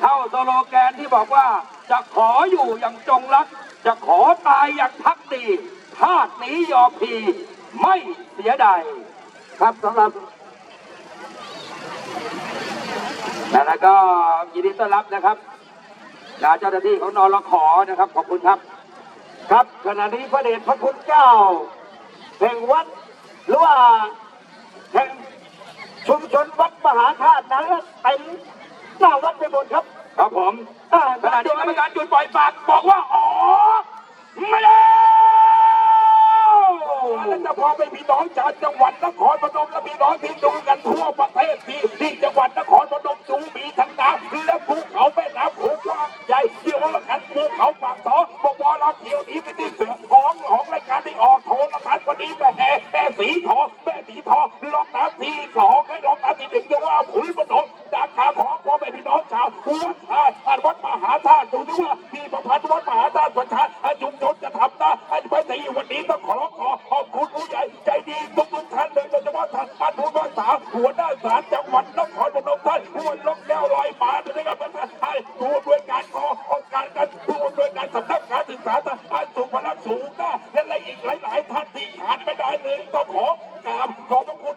เท่าสโลแกนที่บอกว่าจะขออยู่อย่างจงรัก จะขอตายอย่างพักดีชาตินี้ยอมพีไม่เสียดายครับสำหรับแล้วก็ยินดีต้อนรับนะครับเจ้าหน้าที่ของนรขอนะครับ ขอบคุณครับ ครับขณะนี้พระเดชพระคุณเจ้าแห่งวัดหรือว่าแห่งชุมชนวัดมหาธาตุนั้นเต็ม หน้าวัดไปหมดครับครับผมขณะนี้กรรมการจุดปล่อยปากบอกว่าอ๋อไม่ได้แล้วจะพอไปพี่น้องชาวจังหวัดนครพนมและพี่น้องที่ดูกันทั่วประเทศที่ที่จังหวัดนครพนมดูมีทั้งน้ำและภูเขาแม่น้ำโขงกว้างใหญ่เที่ยวละกันภูเขาปากต่อบวเราเที่ยวนี้ไปที่เสือของของรายการที่ออกโทรทัศน์วันนี้แม่แห่แม่สีทองแม่สีทองลองน้ำที่สองให้ลองน้ำที่หนึ่งจะว่าขุนพนมจากขาของพ่อแม่พี่น้องชาววัดท่าวัดมหาธาตุดูที่ว่ามีประพันธ์วัดมหาธาตุ ชุมชนจะทำได้ให้ไปในวันนี้ต้องขอขอขอบคุณผู้ใหญ่ใจดีทุกทุกท่านเลยโดยเฉพาะท่านอาผู้ว่าสาหัวหน้าศาลจังหวัดนครพนมท่านหัวลกแก้วลอยมาด้วยนะครับท่านให้ผู้ด้วยการขอองค์การกันผู้ด้วยการสำนักการศึกษาท่านสุพนักสูงนะและอะไรอีกหลาย ๆ ท่านที่ขาดไม่ได้เลยต้องขอกราบขอบพระคุณ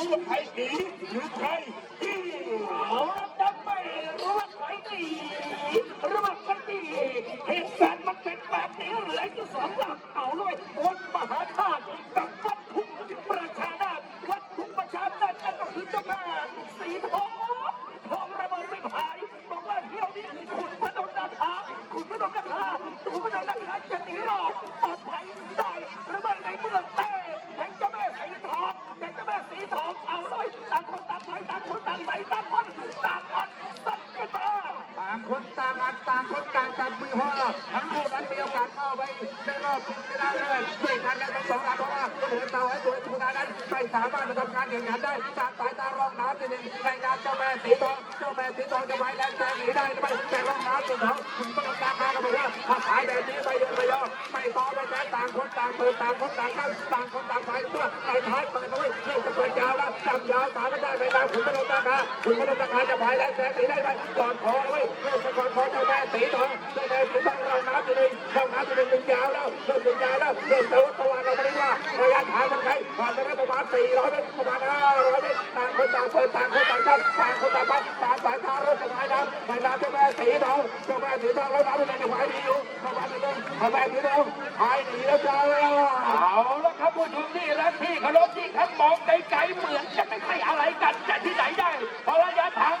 รู้ว่าใครหนีหรือใครที่เอาจะไม่รู้ว่าใครตีรู้ว่าใครตีเหตุการณ์มันเป็นแบบนี้เลยจะสองลำเอาเลยโอ้มหาธาตุกับวัดทุ่งประชานาถวัดทุ่งประชานาถนั่นก็คือเจ้าแม่สีทองทองระเบิดไม่พายบอกว่าเที่ยวนี้ขุนพนมนาคาขุนพนมนาคาขุนพนมนาคาจะหนีหรอกปลอดภัยได้หรือไม่ในเมืองเต้แห่งเจ้าแม่สีทองแห่งเจ้าแม่สีทองเอาเลยต่างคนต่างไปต่างคนต่างไปต่างคนต่างอัดสักกันมา ต่างคนต่างอัดต่างคน ต่างจับมือพ่อทั้งคู่นั้นมีโอกาสเข้าไปในรอบชิงชนะเลิศไม่ทันแล้วทั้งสองอันเพราะว่าเหลือเตาให้ตัวชนะนั้นไม่สามารถจะทำการแข่งขันได้จากสายตารองน้ำที่หนึ่งในนามเจ้าแม่สีทองเจ้าแม่สีทองจะไว้แรงแซงหนีได้ไม่แต่รองน้ำสีทองคุณต้องราคากันไปว่าถ้าขายแบบนี้ไปเยอะไปเยอไม่ต่อไปแม้ต่างคนต่างเปิดต่างคนต่างกันต่างคนต่างไปตัวไอ้ท้ายเปิดเอาไว้เรื่องจะเปิดยาวแล้วจับยาวสามไม่ได้ไปตามคุณต้องราคาคุณต้องราคาจะไว้แรงแซงหนีได้ไหมก่อนขอเอาไว้เรื่องจะก่อนขอ เจ้าแม่สีทองเจ้าแม่สีทองรองน้ำที่หนึ่งรองน้ำที่หนึ่งเป็นยาวแล้วเริ่มเป็นยาวแล้วเริ่มตะวันตะวันเราไม่ได้ว่าระยะทางมันไกลผ่านไปได้ประมาณ400เมตรประมาณ500เมตรต่างคนต่างเปิดต่างคนต่างกันต่างคนต่างไปต่างสายตาเริ่มจะไหลน้ำไหลน้ำเจ้าแม่สีทองเจ้าแม่สีทองแล้วน้ำเป็นยังไหวดีอยู่ประมาณนี้เจ้าแม่สีทองหายหนีแล้วจ้าเอาละครับผู้ชมที่รักที่เคารพที่ครับมองไกลๆเหมือนจะไม่ใช่อะไรกันแต่ที่ไหนได้เพราะระยะทาง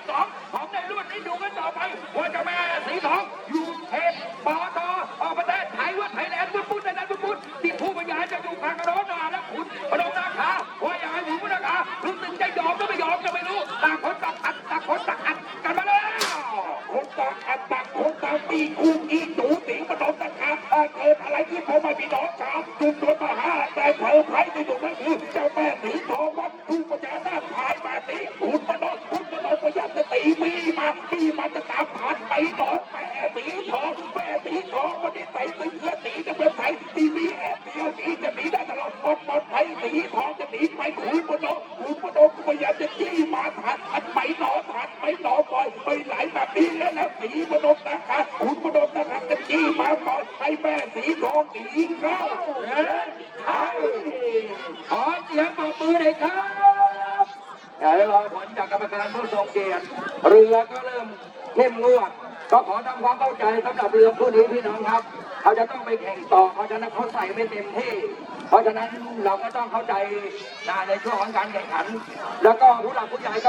บสองของในรุ่นนี้ดูกันต่อไปว่าจะแม่สีทองอยู่เทพปอตออกประเทศไทยว่าไทยแลนด์ปุ้นในนั้นปุ้นที่ผู้บรรยายจะอยู่ทางกระโดดนาและขุนพนมนาคาว่าอย่างไรหมูนาคารู้สึกจะยอมก็ไม่ยอมก็ไม่รู้ต่างคนต่างอัดต่างคนต่างอัดกันมาแล้วคนต่างอัดต่างคนต่างตีคู่อีจูตีพนมนาคาถ้าเกิดอะไรที่ผมไม่มีน้องชาวจุดตัวมาห้าแต่เผาไพรที่อยู่นั่นคือเจ้า สีทองจะหนีไปขุนพนมขุนพนมพยายามจะจี้มาผ่านอันไปหนอผ่านไปหนอปล่อยไปไหลแบบนี้แล้วแล้วสีพนมนะคะขุนพนมนะคะจะจี้มาปล่อยให้แม่สีทองหนีเข้าเอ้ยใช่ขอเสียงปรบมือหน่อยครับเดี๋ยวรอผลจากกรรมการผู้ทรงเกียรติเรือก็เริ่มเข้มงวด ก็ขอทำความเข้าใจสำหรับเรือผู้นี้พี่น้องครับเขาจะต้องไปแข่งต่อ เพราะฉะนั้นเขาใส่ไม่เต็มที่ เพราะฉะนั้นเราก็ต้องเข้าใจในช่วงของการแข่งขัน แล้วก็ผู้หลักผู้ใหญ่ก็